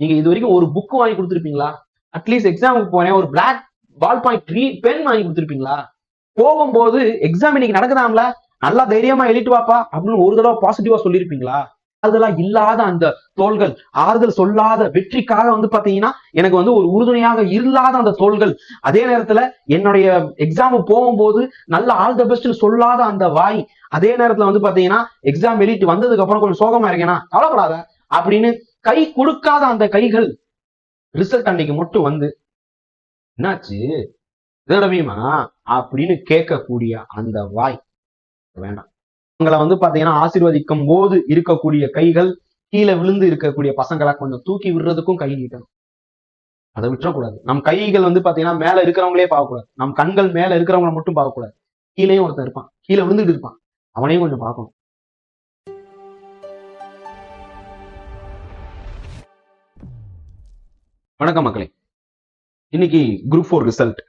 நீங்க இது வரைக்கும் ஒரு புக் வாங்கி கொடுத்துருப்பீங்களா? அட்லீஸ்ட் எக்ஸாமுக்கு போறேன் ஒரு பிளாக் பால் பாயிண்ட் பென் வாங்கி கொடுத்துருப்பீங்களா? போகும்போது எக்ஸாம் இன்னைக்கு நடக்குதாம்ல? நல்லா தைரியமா எழுதிட்டு வாப்பா அப்படின்னு ஒரு தடவை பாசிட்டிவா சொல்லியிருப்பீங்களா அதெல்லாம் இல்லாத அந்த தோள்கள் ஆறுதல் சொல்லாத வெற்றிக்காக வந்து பாத்தீங்கன்னா எனக்கு வந்து ஒரு உறுதுணையாக இல்லாத அந்த தோள்கள். அதே நேரத்துல என்னுடைய எக்ஸாம் போகும்போது நல்ல ஆல் த பெஸ்ட் சொல்லாத அந்த வாய். அதே நேரத்துல வந்து பாத்தீங்கன்னா எக்ஸாம் எழுதிட்டு வந்ததுக்கு அப்புறம் கொஞ்சம் சோகமா இருக்கேனா? கவலைப்படாத அப்படின்னு கை கொடுக்காத அந்த கைகள் ரிசல்ட் அன்னைக்கு மட்டும் வந்து என்னாச்சு? தடவையுமா அப்படின்னு கேட்கக்கூடிய அந்த வாய் வேண்டாம். உங்களை வந்து பாத்தீங்கன்னா ஆசீர்வதிக்கும் போது இருக்கக்கூடிய கைகள் கீழே விழுந்து இருக்கக்கூடிய பசங்களை கொஞ்சம் தூக்கி விடுறதுக்கும் கை நீட்டணும். அதை விட்டுறக்கூடாது. நம் கைகள் வந்து பாத்தீங்கன்னா மேல இருக்கிறவங்களே பார்க்கக்கூடாது. நம் கண்கள் மேல இருக்கிறவங்கள மட்டும் பார்க்கக்கூடாது. கீழேயும் ஒருத்தன் இருப்பான். கீழே விழுந்துட்டு இருப்பான். அவனையும் கொஞ்சம் பார்க்கணும். வணக்கம் மக்களே. இன்னைக்கு குரூப் ஃபோர் ரிசல்ட்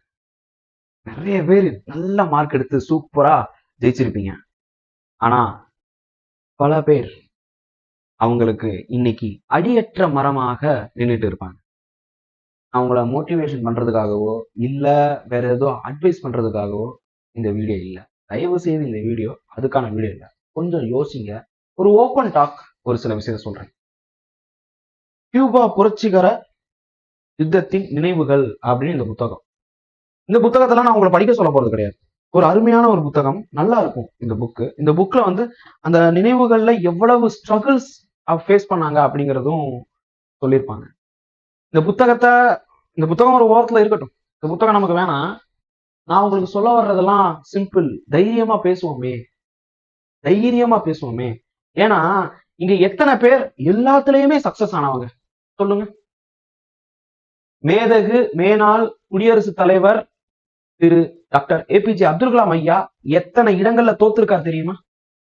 நிறைய பேர் நல்ல மார்க் எடுத்து சூப்பரா ஜெயிச்சிருப்பீங்க. ஆனா பல பேர் அவங்களுக்கு இன்னைக்கு அடியற்ற மரமாக நின்றுட்டு இருப்பாங்க. அவங்கள மோட்டிவேஷன் பண்றதுக்காகவோ இல்ல வேற ஏதோ அட்வைஸ் பண்றதுக்காகவோ இந்த வீடியோ இல்ல. தயவு செய்து இந்த வீடியோ அதுக்கான வீடியோ இல்ல. கொஞ்சம் யோசிங்க. ஒரு ஓப்பன் டாக் ஒரு சில விஷயத்த சொல்றேன். கியூபா புரட்சிகர யுத்தத்தின் நினைவுகள் அப்படின்னு இந்த புத்தகம். இந்த புத்தகத்தெல்லாம் நான் உங்களை படிக்க சொல்ல போறது கிடையாது. ஒரு அருமையான ஒரு புத்தகம். நல்லா இருக்கும் இந்த புக்கு இந்த புக்ல வந்து அந்த நினைவுகள்ல எவ்வளவு ஸ்ட்ரகிள்ஸ் ஃபேஸ் பண்ணாங்க அப்படிங்கிறதும் சொல்லியிருப்பாங்க. இந்த புத்தகத்தை இந்த புத்தகம் ஒரு ஓரத்துல இருக்கட்டும். இந்த புத்தகம் நமக்கு வேணாம். நான் உங்களுக்கு சொல்ல வர்றதெல்லாம் சிம்பிள் தைரியமா பேசுவோமே. தைரியமா பேசுவோமே. ஏன்னா இங்க எத்தனை பேர் எல்லாத்துலயுமே சக்சஸ் ஆனவங்க? சொல்லுங்க. மேதகு மேனாள் குடியரசுத் தலைவர் Thiru doctor A P J Abdul Kalam ஐயா எத்தனை இடங்கள்ல தோத்துருக்கார் தெரியுமா?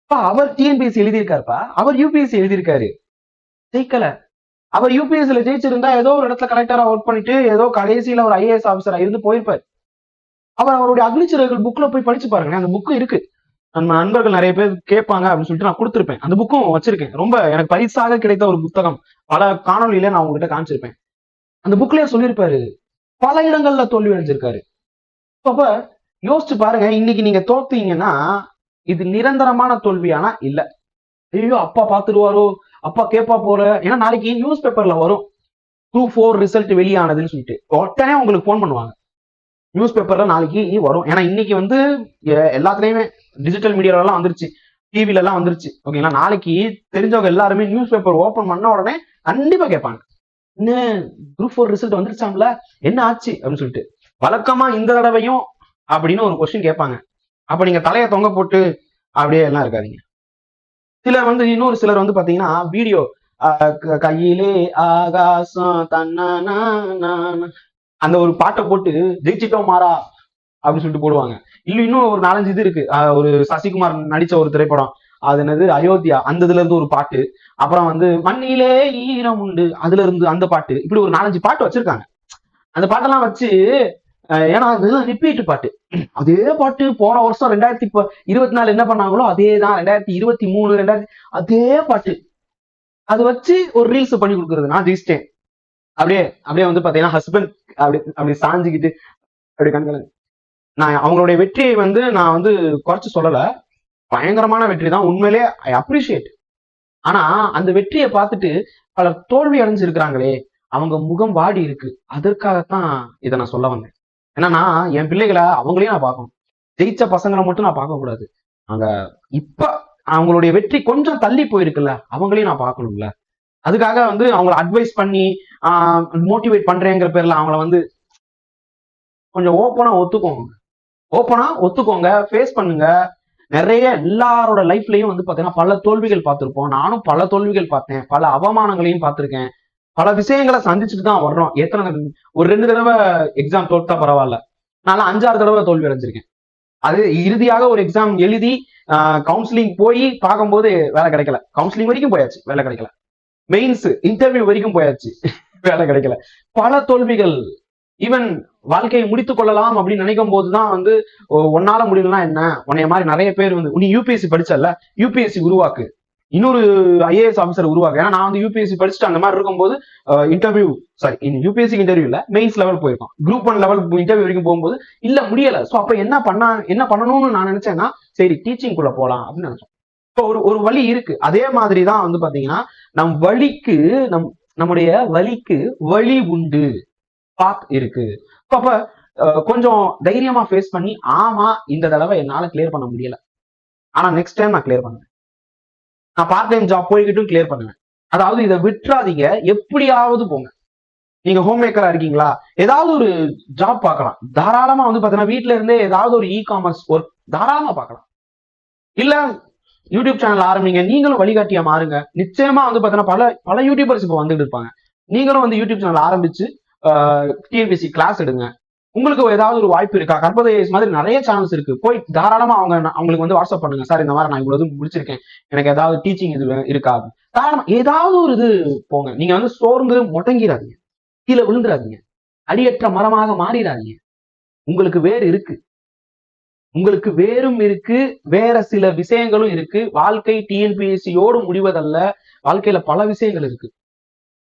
அப்பா அவர் டிஎன்பிஎஸ்சி எழுதியிருக்காருப்பா. அவர் யூபிஎஸ்சி எழுதியிருக்காரு. ஜெயிக்கல. அவர் யூபிஎஸ்சில ஜெயிச்சிருந்தா ஏதோ ஒரு இடத்துல கலெக்டரா ஒர்க் பண்ணிட்டு ஏதோ கடைசியில ஒரு ஐஏஎஸ் ஆஃபீஸரா இருந்து போயிருப்பார். அவர் அவருடைய அக்னிச்சிறகுகள் புக்ல போய் படிச்சு பாருங்க அந்த புக்கு இருக்கு. நம்ம நண்பர்கள் நிறைய பேர் கேட்பாங்க அப்படின்னு சொல்லிட்டு நான் கொடுத்துருப்பேன். அந்த புக்கும் வச்சிருக்கேன். ரொம்ப எனக்கு பரிசாக கிடைத்த ஒரு புத்தகம். பல காணொலியில நான் உங்ககிட்ட காமிச்சிருப்பேன். அந்த புக்லயே சொல்லியிருப்பாரு. பல இடங்கள்ல தோல்வி அடைஞ்சிருக்காரு. அப்ப யோசிச்சு பாருங்க இன்னைக்கு நீங்க தோத்தீங்கன்னா இது நிரந்தரமான தோல்வியானா இல்ல. ஐயோ அப்பா பாத்துருவாரோ அப்பா கேப்பா போற. ஏன்னா நாளைக்கு நியூஸ் பேப்பர்ல வரும். டூ ஃபோர் ரிசல்ட் வெளியானதுன்னு சொல்லிட்டு. உடனே உங்களுக்கு ஃபோன் பண்ணுவாங்க. நியூஸ் பேப்பர்ல நாளைக்கு வரும். ஏன்னா இன்னைக்கு வந்து எல்லாத்துலயுமே டிஜிட்டல் மீடியால எல்லாம் வந்துருச்சு. டிவில எல்லாம் வந்துருச்சு. ஓகேங்களா? நாளைக்கு தெரிஞ்சவங்க எல்லாருமே நியூஸ் பேப்பர் ஓபன் பண்ண உடனே கண்டிப்பா கேட்பாங்க. என்ன? குரூப் ஃபோர் ரிசல்ட் வந்துருச்சாம்ல? என்ன ஆச்சு? அப்படின்னு சொல்லிட்டு. வழக்கமா இந்த தடவையும் அப்படின்னு ஒரு கொஸ்டின் கேட்பாங்க. அப்ப நீங்க தலையை தொங்க போட்டு அப்படியே எல்லாம் இருக்காதீங்க. சிலர் வந்து இன்னொரு சிலர் வந்து பாத்தீங்கன்னா வீடியோ கையிலே ஆகாசம் தன்னா அந்த ஒரு பாட்டை போட்டு ஜெயிச்சிட்டோம் மாறா அப்படின்னு சொல்லிட்டு போடுவாங்க. இல்ல இன்னும் ஒரு நாலஞ்சு இது இருக்கு. ஒரு சசிகுமார் நடிச்ச ஒரு திரைப்படம். அது என்னது? அயோத்தியா. அந்த இதுல இருந்து ஒரு பாட்டு. அப்புறம் வந்து மண்ணிலே ஈரம் உண்டு. அதுல இருந்து அந்த பாட்டு. இப்படி ஒரு நாலஞ்சு பாட்டு வச்சிருக்காங்க. அந்த பாட்டெல்லாம் வச்சு ஏன்னா அது ரிப்பீட் பாட்டு. அதே பாட்டு போன வருஷம் ரெண்டாயிரத்தி இருபத்தி நாலு என்ன பண்ணாங்களோ அதே தான் ரெண்டாயிரத்தி இருபத்தி மூணு ரெண்டாயிரத்தி அதே பாட்டு. அது வச்சு ஒரு ரீல்ஸ் பண்ணி கொடுக்குறது. நான் ஜெயிச்சிட்டேன். அப்படியே அப்படியே வந்து பாத்தீங்கன்னா ஹஸ்பண்ட் அப்படி அப்படி சாஞ்சுக்கிட்டு அப்படி கண்களை நான் அவங்களுடைய வெற்றியை வந்து நான் வந்து குறைச்சு சொல்லலை. பயங்கரமான வெற்றி தான் உண்மையிலே ஐ அப்ரிஷியேட் ஆனா அந்த வெற்றியை பார்த்துட்டு பலர் தோல்வி அடைஞ்சிருக்கிறாங்களே அவங்க முகம் வாடி இருக்கு. அதற்காகத்தான் இதை நான் சொல்ல வந்தேன். என்னன்னா என் பிள்ளைகளை அவங்களையும் நான் பார்க்கணும். ஜெயிச்ச பசங்களை மட்டும் நான் பார்க்க கூடாது. அங்க இப்ப அவங்களுடைய வெற்றி கொஞ்சம் தள்ளி போயிருக்குல்ல அவங்களையும் நான் பார்க்கணும்ல. அதுக்காக வந்து அவங்கள அட்வைஸ் பண்ணி மோட்டிவேட் பண்றேங்கிற பேர்ல அவங்கள வந்து கொஞ்சம் ஓப்பனா ஒத்துக்கோங்க. ஓப்பனா ஒத்துக்கோங்க ஃபேஸ் பண்ணுங்க. நிறைய எல்லாரோட லைஃப்லயும் வந்து பாத்தீங்கன்னா பல தோல்விகள் பார்த்திருப்போம். நானும் பல தோல்விகள் பார்த்தேன். பல அவமானங்களையும் பார்த்திருக்கேன். பல விஷயங்களை சந்திச்சுட்டு தான் வர்றோம். எத்தனை ஒரு ரெண்டு தடவை எக்ஸாம் தோத்தா பரவாயில்ல. நான் அஞ்சாறு தடவை தோல்வி அடைஞ்சிருக்கேன். அது இறுதியாக ஒரு எக்ஸாம் எழுதி கவுன்சிலிங் போய் பார்க்கும்போது வேலை கிடைக்கல. கவுன்சிலிங் வரைக்கும் போயாச்சு. வேலை கிடைக்கல. மெயின்ஸ் இன்டர்வியூ வரைக்கும் போயாச்சு. வேலை கிடைக்கல. பல தோல்விகள். ஈவன் வாழ்க்கையை முடித்துக் கொள்ளலாம் அப்படின்னு நினைக்கும் போதுதான் வந்து ஒன்னால உன்னால முடியலன்னா என்ன? உன்னைய மாதிரி நிறைய பேர் வந்து நீ யூபிஎஸ்சி படிச்சல யூபிஎஸ்சி உருவாக்கு. இன்னொரு ஐஏஎஸ் ஆஃபீஸர் உருவாக்கு. ஏன்னா நான் வந்து யூபிஎஸ்சி படிச்சுட்டு அந்த மாதிரி இருக்கும்போது இன்டர்வியூ சாரி யூபிஎஸ்சி இன்டர்வியூ இல்ல மெயின்ஸ் லெவல் போயிருக்கோம். குரூப் ஒன் லெவல் இன்டர்வியூ வரைக்கும் போகும்போது இல்ல முடியல. சோ அப்ப என்ன பண்ண என்ன பண்ணணும்னு நான் நினைச்சேன்னா சரி டீச்சிங் குள்ள போலாம் அப்படின்னு நினைச்சேன் இப்போ ஒரு ஒரு வழி இருக்கு. அதே மாதிரி தான் வந்து பாத்தீங்கன்னா நம் வழிக்கு நம் நம்முடைய வழிக்கு வழி உண்டு. பாத் இருக்கு. அப்ப கொஞ்சம் தைரியமா ஃபேஸ் பண்ணி ஆமா இந்த தடவை என்னால கிளியர் பண்ண முடியல. ஆனா நெக்ஸ்ட் டைம் நான் கிளியர் பண்ணுவேன். நான் பார்ட் டைம் ஜாப் போய்கிட்டும் கிளியர் பண்ணுவேன். அதாவது இதை விட்டுறாதீங்க. எப்படியாவது போங்க. நீங்க ஹோம் மேக்கரா இருக்கீங்களா? ஏதாவது ஒரு ஜாப் பார்க்கலாம். தாராளமா வந்து பாத்தீங்கன்னா வீட்ல இருந்தே ஏதாவது ஒரு இ காமர்ஸ் ஒர்க் தாராளமா பார்க்கலாம். இல்ல யூடியூப் சேனல் ஆரம்பிங்க. நீங்களும் வழிகாட்டியா மாறுங்க. நிச்சயமா வந்து பாத்தீங்கன்னா பல பல யூடியூபர்ஸ் இப்போ வந்துட்டு இருப்பாங்க. நீங்களும் வந்து யூடியூப் சேனல் ஆரம்பிச்சு டிஎன்பிசி கிளாஸ் எடுங்க. உங்களுக்கு ஏதாவது ஒரு வாய்ப்பு இருக்கா? கர்ப்பதேஸ் மாதிரி நிறைய சேனல்ஸ் இருக்கு. போய் தாராளமா அவங்க அவங்களுக்கு வந்து வாட்ஸ்அப் பண்ணுங்க. சார் இந்த மாதிரி நான் இவ்வளவு முடிச்சிருக்கேன். எனக்கு ஏதாவது டீச்சிங் இது இருக்காது இருக்கா? தாராளமா ஏதாவது ஒரு இது போங்க. நீங்க வந்து சோர்ந்து முடங்கிடாதீங்க கீழே விழுந்துடாதீங்க அடியற்ற மரமாக மாறிடாதீங்க உங்களுக்கு வேறு இருக்கு. உங்களுக்கு வேறும் இருக்கு. வேற சில விஷயங்களும் இருக்கு. வாழ்க்கை டிஎன்பிஎஸ்சியோடு முடிவதல்ல. வாழ்க்கையில பல விஷயங்கள் இருக்கு.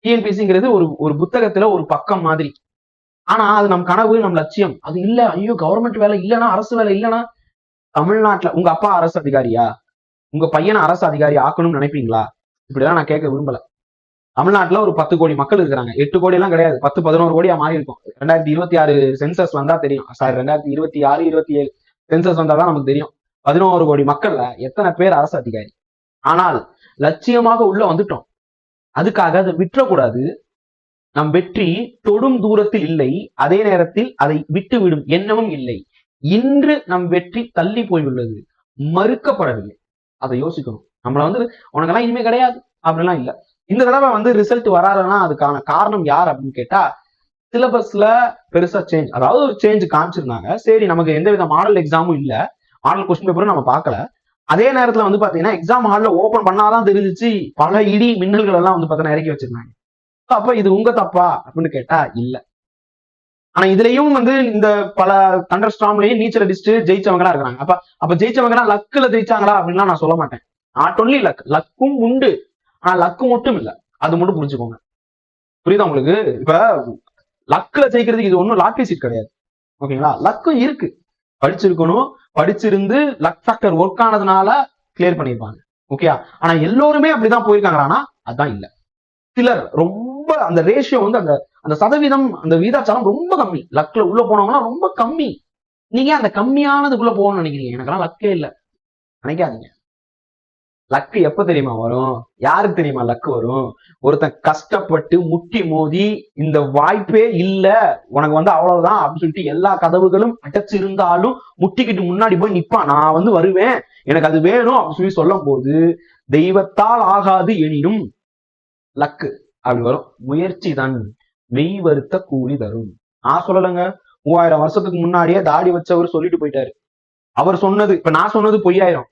டிஎன்பிசிங்கிறது ஒரு ஒரு புத்தகத்துல ஒரு பக்கம் மாதிரி. ஆனா அது நம் கனவு நம் லட்சியம். அது இல்ல. ஐயோ கவர்மெண்ட் வேலை இல்லைன்னா அரசு வேலை இல்லைன்னா தமிழ்நாட்டுல உங்க அப்பா அரசு அதிகாரியா? உங்க பையனை அரசு அதிகாரி ஆக்கணும்னு நினைப்பீங்களா? இப்படிதான் நான் கேட்க விரும்பல. தமிழ்நாட்டுல ஒரு பத்து கோடி மக்கள் இருக்கிறாங்க. எட்டு கோடி எல்லாம் கிடையாது. பத்து பதினோரு கோடியா மாறி இருக்கும். ரெண்டாயிரத்தி இருபத்தி ஆறு சென்சஸ் வந்தா தெரியும். சாரி ரெண்டாயிரத்தி இருபத்தி ஆறு இருபத்தி ஏழு சென்சஸ் வந்தாதான் நமக்கு தெரியும். பதினோரு கோடி மக்கள்ல எத்தனை பேர் அரசு அதிகாரி? ஆனால் லட்சியமாக உள்ள வந்துட்டோம். அதுக்காக அதை விட்டுறக்கூடாது நம் வெற்றி தொடும் தூரத்தில் இல்லை அதே நேரத்தில் அதை விட்டுவிடும் எண்ணமும் இல்லை. இன்று நம் வெற்றி தள்ளி போயுள்ளது மறுக்கப்படவில்லை. அதை யோசிக்கணும். நம்மள வந்து உனக்கெல்லாம் இனிமே கிடையாது. அப்படிலாம் இல்லை. இந்த தடவை வந்து ரிசல்ட் வராதுன்னா அதுக்கான காரணம் யார் அப்படின்னு கேட்டா சிலபஸ்ல பெருசா சேஞ்ச் அதாவது ஒரு சேஞ்ச் காமிச்சிருந்தாங்க. சரி நமக்கு எந்த வித மாடல் எக்ஸாமும் இல்லை. மாடல் கொஸ்டின் பேப்பரும் நம்ம பார்க்கல. அதே நேரத்துல வந்து பாத்தீங்கன்னா எக்ஸாம் ஹால்ல ஓபன் பண்ணாதான் தெரிஞ்சிச்சு. பல இடி மின்னல்கள் எல்லாம் வந்து பாத்தீங்கன்னா இறக்கி வச்சிருந்தாங்க. அப்ப இது உங்க தப்பா அப்படின்னு கேட்டா இல்ல. ஆனா இதுலயும் வந்து இந்த பல தண்டர் ஸ்டாம்லயும் நீச்சல் அடிச்சுட்டு ஜெயிச்சவங்களா இருக்கிறாங்க. அப்ப அப்ப ஜெயிச்சவங்கன்னா லக்குல ஜெயிச்சாங்களா அப்படின்லாம் நான் சொல்ல மாட்டேன். நாட் ஒன்லி லக் லக்கும் உண்டு. ஆனா லக்கு மட்டும் இல்ல. அது மட்டும் புரிஞ்சுக்கோங்க. புரியுதா உங்களுக்கு? இப்ப லக்குல ஜெயிக்கிறதுக்கு இது ஒண்ணும் லாட்டரி சீட் கிடையாது. ஓகேங்களா? லக்கும் இருக்கு. படிச்சிருக்கணும் படிச்சிருந்து லக் ஃபேக்டர் ஒர்க் ஆனதுனால கிளியர் பண்ணிருப்பாங்க. ஓகேயா ஆனா எல்லோருமே அப்படிதான் போயிருக்காங்களானா அதான் இல்ல. சிலர் ரொம்ப அந்த ரேஷியோ வந்து அந்த அந்த சதவீதம் அந்த வீதாச்சாரம் ரொம்ப கம்மி. லக்ல உள்ள போனவங்கன்னா ரொம்ப கம்மி. நீங்க அந்த கம்மியானதுக்குள்ள போகணும்னு நினைக்கிறீங்க? எனக்கெல்லாம் லக்கே இல்ல. நினைக்காதீங்க. லக்கு எப்ப தெரியுமா வரும்? யாருக்கு தெரியுமா லக்கு வரும்? ஒருத்தன் கஷ்டப்பட்டு முட்டி மோதி இந்த வாய்ப்பே இல்ல உனக்கு வந்து அவ்வளவுதான் அப்படின்னு சொல்லிட்டு எல்லா கதவுகளும் அடைச்சு இருந்தாலும் முட்டிக்கிட்டு முன்னாடி போய் நிப்பான். நான் வந்து வருவேன். எனக்கு அது வேணும் அப்படின்னு சொல்லி சொல்லும் போது தெய்வத்தால் ஆகாது எனினும் லக்கு அப்படி வரும். முயற்சி தான் மெய் வருத்த கூலி தரும். நான் சொல்லலைங்க. மூவாயிரம் வருஷத்துக்கு முன்னாடியே தாடி வச்சவர் சொல்லிட்டு போயிட்டாரு. அவர் சொன்னது இப்ப நான் சொன்னது பொய்யாயிரம்.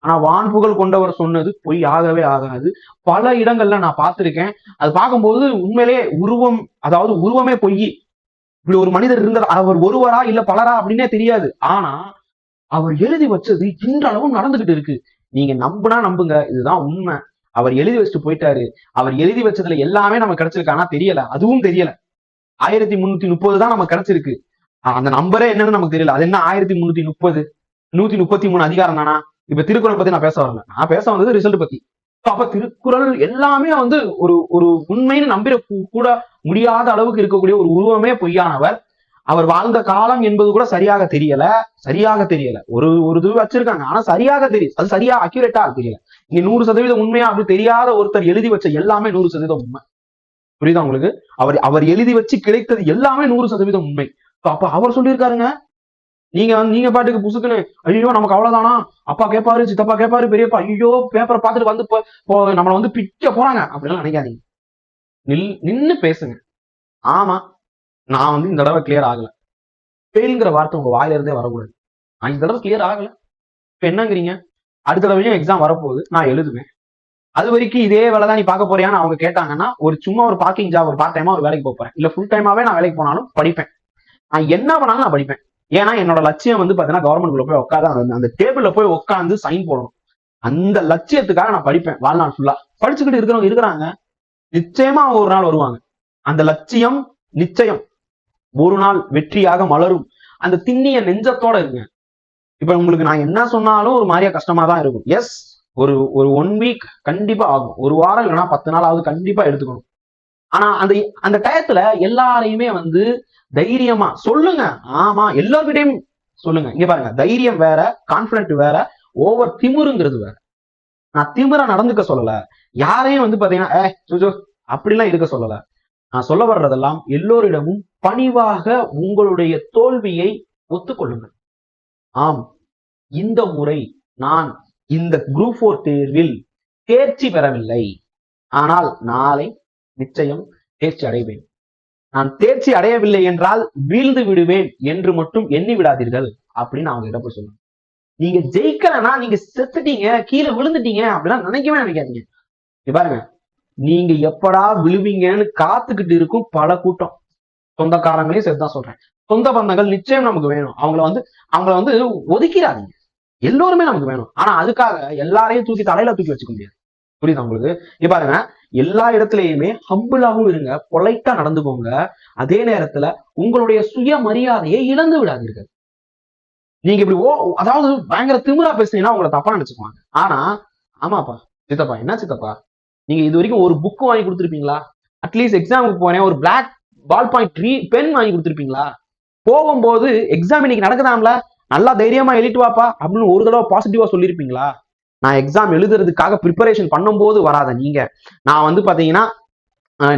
ஆனா வான் புகழ் கொண்டவர் சொன்னது பொய் ஆகவே ஆகாது. பல இடங்கள்ல நான் பார்த்திருக்கேன். அது பார்க்கும்போது உண்மையிலேயே உருவம் அதாவது உருவமே பொய். இப்படி ஒரு மனிதர் இருந்தார் அவர் ஒருவரா இல்ல பலரா அப்படின்னே தெரியாது. ஆனா அவர் எழுதி வச்சது இன்றளவும் நடந்துகிட்டு இருக்கு. நீங்க நம்புனா நம்புங்க. இதுதான் உண்மை. அவர் எழுதி வச்சுட்டு போயிட்டாரு. அவர் எழுதி வச்சதுல எல்லாமே நமக்கு கிடைச்சிருக்கானா தெரியல. அதுவும் தெரியல. ஆயிரத்தி முன்னூத்தி முப்பது தான் நமக்கு கிடைச்சிருக்கு. அந்த நம்பரே என்னன்னு நமக்கு தெரியல. அது என்ன ஆயிரத்தி முன்னூத்தி முப்பது? நூத்தி முப்பத்தி மூணு அதிகாரம் தானா? இப்ப திருக்குறள் பத்தி நான் பேச வரல. நான் பேச வந்தது ரிசல்ட் பத்தி. அப்ப திருக்குறள் எல்லாமே வந்து ஒரு ஒரு உண்மைன்னு நம்பிட கூட முடியாத அளவுக்கு இருக்கக்கூடிய ஒரு உருவமே பொய்யானவர். அவர் வாழ்ந்த காலம் என்பது கூட சரியாக தெரியல. சரியாக தெரியல. ஒரு ஒரு இது வச்சிருக்காங்க. ஆனா சரியாக தெரியும் அது சரியா அக்யூரேட்டா தெரியல. இங்க நூறு சதவீதம் உண்மையா அப்படி தெரியாத ஒருத்தர் எழுதி வச்ச எல்லாமே நூறு சதவீதம் உண்மை. புரியுதா உங்களுக்கு? அவர் அவர் எழுதி வச்சு கிடைத்தது எல்லாமே நூறு சதவீதம் உண்மை. அப்ப அவர் சொல்லியிருக்காருங்க. நீங்க வந்து நீங்க பாட்டுக்கு புசுக்குன்னு ஐயோ நமக்கு அவ்வளவுதானா? அப்பா கேட்பாரு சித்தப்பா கேட்பாரு பெரியப்பா ஐயோ பேப்பரை பார்த்துட்டு வந்து போ- நம்மளை வந்து பிக்க போறாங்க. அப்படிலாம் நினைக்காதீங்க. நில் நின்னு பேசுங்க. ஆமா நான் வந்து இந்த தடவை கிளியர் ஆகல. ஃபெயில்ங்கிற வார்த்தை உங்க வாயில இருந்தே வரக்கூடாது. நான் இந்த தடவை கிளியர் ஆகல. இப்ப என்னங்கிறீங்க? அடுத்த தடவையும் எக்ஸாம் வரப்போகுது. நான் எழுதுவேன். அது வரைக்கும் இதே வேலை தான் நீ பார்க்க போறியான்னு அவங்க கேட்டாங்கன்னா ஒரு சும்மா ஒரு பார்க்கிங் ஜாப் ஒரு பார்ட் டைமா ஒரு வேலைக்கு போறேன். இல்ல ஃபுல் டைமாவே நான் வேலைக்கு போனாலும் படிப்பேன். நான் என்ன பண்ணாலும் நான் படிப்பேன். ஏன்னா என்னோட லட்சியம் வந்து பாத்தீங்கன்னா கவர்மெண்ட் போய் உட்காந்து அந்த- அந்த டேபிள்ல போய் உட்காந்து சைன் போடணும். அந்த லட்சியத்துக்காக நான் படிப்பேன் வாழ்நாள் ஃபுல்லா படிச்சுக்கிட்டு இருக்கிறவங்க இருக்கிறாங்க. நிச்சயமா அவங்க ஒரு நாள் வருவாங்க. அந்த லட்சியம் நிச்சயம். ஒரு நாள் வெற்றியாக மலரும். அந்த திண்ணிய நெஞ்சத்தோட இருங்க. இப்ப உங்களுக்கு நான் என்ன சொன்னாலும் ஒரு மாதிரியா கஷ்டமா தான் இருக்கும். எஸ் ஒரு ஒரு ஒன் வீக் கண்டிப்பா ஆகும். ஒரு வாரம் இல்லைன்னா பத்து நாள் ஆகுது கண்டிப்பா எடுத்துக்கணும். ஆனா அந்த அந்த டயத்துல எல்லாரையுமே வந்து தைரியமா சொல்லுங்க. ஆமா எல்லார்கிட்டயும் சொல்லுங்க. இங்க பாருங்க தைரியம் வேற கான்பிடன்ட் வேற ஓவர் திமிருங்கிறது வேற. நான் திமிரா நடந்துக்க சொல்லல. யாரையும் வந்து பாத்தீங்கன்னா ஏ அப்படிலாம் இருக்க சொல்லல. நான் சொல்ல வர்றதெல்லாம் எல்லோரிடமும் பணிவாக உங்களுடைய தோல்வியை ஒத்துக்கொள்ளுங்கள். ஆம் இந்த முறை நான் இந்த குரூப் ஃபோர் தேர்வில் தேர்ச்சி பெறவில்லை. ஆனால் நாளை நிச்சயம் தேர்ச்சி அடைவேன். நான் தேர்ச்சி அடையவில்லை என்றால் வீழ்ந்து விடுவேன் என்று மட்டும் எண்ணி விடாதீர்கள் அப்படின்னு அவங்க இடப்ப போய் சொல்லுங்க நீங்க ஜெயிக்கலன்னா நீங்க செத்துட்டீங்க கீழே விழுந்துட்டீங்க அப்படிலாம் நினைக்கவே நினைக்காதீங்க. பாருங்க. நீங்க எப்படா விழுவீங்கன்னு காத்துக்கிட்டு இருக்கும் பல கூட்டம். சொந்தக்காரங்களையும் சேர்த்துதான் சொல்றேன். சொந்த பந்தங்கள் நிச்சயம் நமக்கு வேணும். அவங்கள வந்து அவங்கள வந்து ஒதுக்கிறாதீங்க எல்லோருமே நமக்கு வேணும். ஆனா அதுக்காக எல்லாரையும் தூக்கி தலையில தூக்கி வச்சுக்க முடியாது. புரியுதா உங்களுக்கு? இப்ப பாருங்க. எல்லா இடத்துலயுமே ஹம்பிளாகவும் இருங்க பொலைட்டா நடந்துக்கோங்க. அதே நேரத்துல உங்களுடைய சுய மரியாதையை இழந்து விடாதீர்கள். நீங்க இப்படி ஓ அதாவது பயங்கர திமுறா பேசுனீங்கன்னா உங்களை தப்பா நினைச்சுக்குவாங்க. ஆனா ஆமாப்பா சித்தப்பா என்ன சித்தப்பா? நீங்க இது வரைக்கும் ஒரு புக் வாங்கி கொடுத்துருப்பீங்களா? அட்லீஸ்ட் எக்ஸாமுக்கு போனேன் ஒரு black ball point tree pen வாங்கி கொடுத்துருப்பீங்களா? போகும்போது எக்ஸாம் இன்னைக்கு நடக்குதாம்ல? நல்லா தைரியமா எழுதிட்டு வாப்பா அப்படின்னு ஒரு தடவை பாசிட்டிவா சொல்லியிருப்பீங்களா நான் எக்ஸாம் எழுதுறதுக்காக ப்ரிப்பரேஷன் பண்ணும்போது வராத நீங்க. நான் வந்து பாத்தீங்கன்னா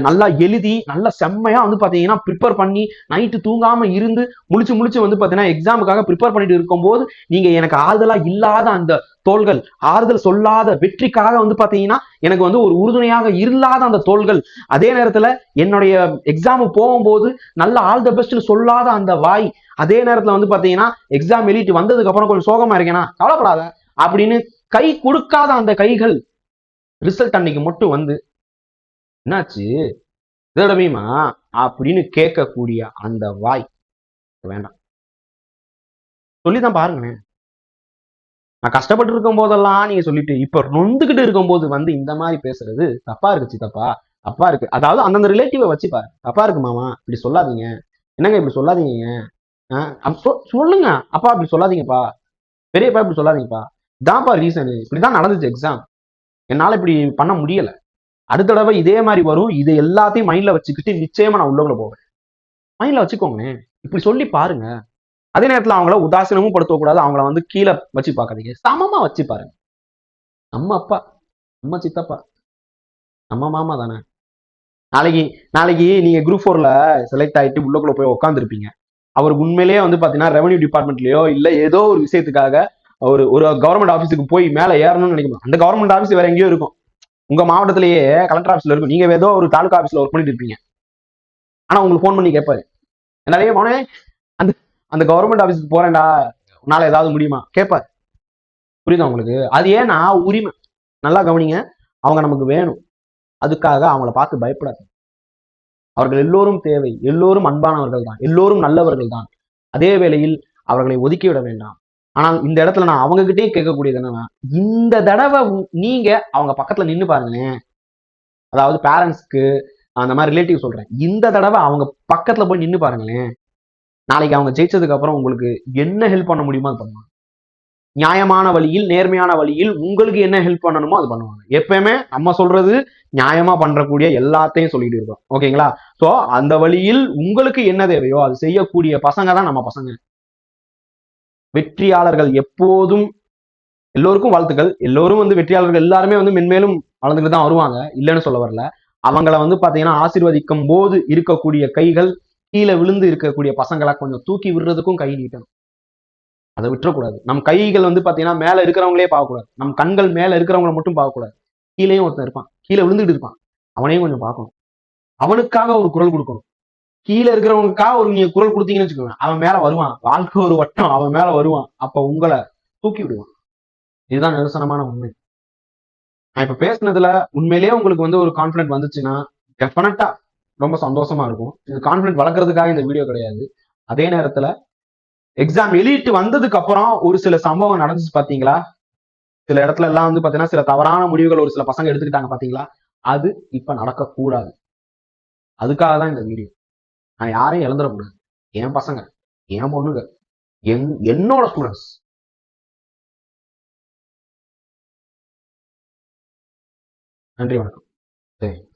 நல்லா எழுதி நல்லா செம்மையா வந்து பாத்தீங்கன்னா ப்ரிப்பேர் பண்ணி நைட்டு தூங்காம இருந்து முழிச்சு முழிச்சு வந்து பாத்தீங்கன்னா எக்ஸாமுக்காக ப்ரிப்பேர் பண்ணிட்டு இருக்கும்போது நீங்க எனக்கு ஆறுதலா இல்லாத அந்த தோள்கள் ஆறுதல் சொல்லாத வெற்றிக்காக வந்து பாத்தீங்கன்னா எனக்கு வந்து ஒரு உறுதுணையாக இல்லாத அந்த தோள்கள். அதே நேரத்துல என்னுடைய எக்ஸாமு போகும்போது நல்ல ஆல் த பெஸ்ட்னு சொல்லாத அந்த வாய் அதே நேரத்துல வந்து பாத்தீங்கன்னா எக்ஸாம் எழுதிட்டு வந்ததுக்கு அப்புறம் கொஞ்சம் சோகமா இருக்கேனா? கவலைப்படாத அப்படின்னு கை கொடுக்காத அந்த கைகள் ரிசல்ட் அன்னைக்கு மட்டும் வந்து என்னாச்சு? இதோடமையுமா அப்படின்னு கேட்கக்கூடிய அந்த வாய் வேண்டாம். சொல்லிதான் பாருங்களேன். நான் கஷ்டப்பட்டு இருக்கும் போதெல்லாம் நீங்க சொல்லிட்டு இப்ப நொந்துகிட்டு இருக்கும்போது வந்து இந்த மாதிரி பேசுறது தப்பா இருக்கு சித்தப்பா தப்பா இருக்கு. அதாவது அந்தந்த ரிலேட்டிவை வச்சு பாரு. தப்பா இருக்கு மாமா இப்படி சொல்லாதீங்க. என்னங்க இப்படி சொல்லாதீங்க? சொ- சொல்லுங்க. அப்பா இப்படி சொல்லாதீங்கப்பா. பெரியப்பா இப்படி சொல்லாதீங்கப்பா. இதான்ப்பா ரீசன் இப்படிதான் நடந்துச்சு எக்ஸாம் என்னால் இப்படி பண்ண முடியல. அடுத்த தடவை இதே மாதிரி வரும். இது எல்லாத்தையும் மைண்ட்ல வச்சுக்கிட்டு நிச்சயமா நான் உள்ளவங்கள போவேன். மைண்ட்ல வச்சுக்கோங்களேன். இப்படி சொல்லி பாருங்க. அதே நேரத்தில் அவங்கள உதாசீனமும் படுத்தக்கூடாது அவங்கள வந்து கீழே வச்சு பார்க்காதீங்க. சமமா வச்சு பாருங்க. நம்ம அப்பா நம்ம சித்தப்பா நம்ம மாமா தானே. நாளைக்கு நாளைக்கு நீங்க குரூப் ஃபோர்ல செலக்ட் ஆகிட்டு உள்ளக்குள்ள போய் உட்காந்துருப்பீங்க அவருக்கு உண்மையிலேயே வந்து பாத்தீங்கன்னா ரெவன்யூ டிபார்ட்மெண்ட்லயோ இல்ல ஏதோ ஒரு விஷயத்துக்காக ஒரு ஒரு கவர்மெண்ட் ஆஃபீஸுக்கு போய் மேலே ஏறணும்னு நினைக்கணும் அந்த கவர்மெண்ட் ஆஃபீஸ் வேற எங்கேயோ இருக்கும். உங்க மாவட்டத்திலேயே கலெக்டர் ஆஃபீஸ்ல இருக்கும். நீங்க ஏதோ ஒரு தாலுகா ஆஃபீஸ்ல ஒர்க் பண்ணிட்டு இருப்பீங்க. ஆனா உங்களுக்கு ஃபோன் பண்ணி கேட்பாரு நிறைய போனே அந்த அந்த கவர்மெண்ட் ஆஃபீஸுக்கு போறேன்டா. உன்னால ஏதாவது முடியுமா? கேட்பாரு புரியுதா உங்களுக்கு? அது ஏன்னா உரிமை. நல்லா கவனிங்க. அவங்க நமக்கு வேணும். அதுக்காக அவங்கள பார்த்து பயப்படாது அவர்கள் எல்லோரும் தேவை. எல்லோரும் அன்பானவர்கள் தான் எல்லோரும் நல்லவர்கள் தான் அதே வேளையில் அவர்களை ஒதுக்கி விட வேண்டாம். ஆனால் இந்த இடத்துல நான் அவங்க கிட்டே கேட்கக்கூடியது என்னன்னா இந்த தடவை நீங்க அவங்க பக்கத்துல நின்று பாருங்களேன். அதாவது பேரண்ட்ஸ்க்கு அந்த மாதிரி ரிலேட்டிவ் சொல்றேன். இந்த தடவை அவங்க பக்கத்துல போய் நின்று பாருங்களேன். நாளைக்கு அவங்க ஜெயிச்சதுக்கு அப்புறம் உங்களுக்கு என்ன ஹெல்ப் பண்ண முடியுமோ அது பண்ணுவாங்க. நியாயமான வழியில் நேர்மையான வழியில் உங்களுக்கு என்ன ஹெல்ப் பண்ணணுமோ அது பண்ணுவாங்க. எப்பயுமே நம்ம சொல்றது நியாயமா பண்றக்கூடிய எல்லாத்தையும் சொல்லிட்டு இருக்கோம். ஓகேங்களா? ஸோ அந்த வழியில் உங்களுக்கு என்ன தேவையோ அது செய்யக்கூடிய பசங்க தான் நம்ம பசங்க. வெற்றியாளர்கள் எப்போதும் எல்லோருக்கும் வாழ்த்துக்கள். எல்லோரும் வந்து வெற்றியாளர்கள் எல்லாருமே வந்து மென்மேலும் வளர்ந்துட்டு தான் வருவாங்க. இல்லைன்னு சொல்ல வரல. அவங்கள வந்து பாத்தீங்கன்னா ஆசீர்வதிக்கும் போது இருக்கக்கூடிய கைகள் கீழே விழுந்து இருக்கக்கூடிய பசங்களை கொஞ்சம் தூக்கி விடுறதுக்கும் கை நீட்டணும். அதை விட்டுறக்கூடாது. நம் கைகள் வந்து பாத்தீங்கன்னா மேல இருக்கிறவங்களே பார்க்கக்கூடாது. நம் கண்கள் மேல இருக்கிறவங்கள மட்டும் பார்க்கக்கூடாது. கீழேயும் ஒருத்தன் இருப்பான். கீழே விழுந்துட்டு இருப்பான். அவனையும் கொஞ்சம் பார்க்கணும். அவனுக்காக ஒரு குரல் கொடுக்கணும். கீழே இருக்கிறவங்களுக்காக ஒரு நீங்க குரல் கொடுத்தீங்கன்னு வச்சுக்கோங்க. அவன் மேல வருவான். வாழ்க்கை ஒரு வட்டம். அவன் மேல வருவான். அப்ப உங்களை தூக்கி விடுவான். இதுதான் நிதர்சனமான உண்மை. நான் இப்ப பேசுனதுல உண்மையிலேயே உங்களுக்கு வந்து ஒரு கான்பிடன்ட் வந்துச்சுன்னா டெஃபினட்டா ரொம்ப சந்தோஷமா இருக்கும். இது கான்பிடன்ட் வளர்க்கறதுக்காக இந்த வீடியோ கிடையாது. அதே நேரத்துல எக்ஸாம் எழுதிட்டு வந்ததுக்கு அப்புறம் ஒரு சில சம்பவம் நடந்துச்சு பாத்தீங்களா? சில இடத்துல எல்லாம் வந்து பாத்தீங்கன்னா சில தவறான முடிவுகள் ஒரு சில பசங்க எடுத்துக்கிட்டாங்க பாத்தீங்களா? அது இப்ப நடக்கக்கூடாது. அதுக்காக தான் இந்த வீடியோ நான் யாரையும் இழந்துடக்கூடாது. என் பசங்க என் பொண்ணுங்க என் என்னோட ஸ்டூடெண்ட்ஸ் நன்றி வணக்கம். சரி.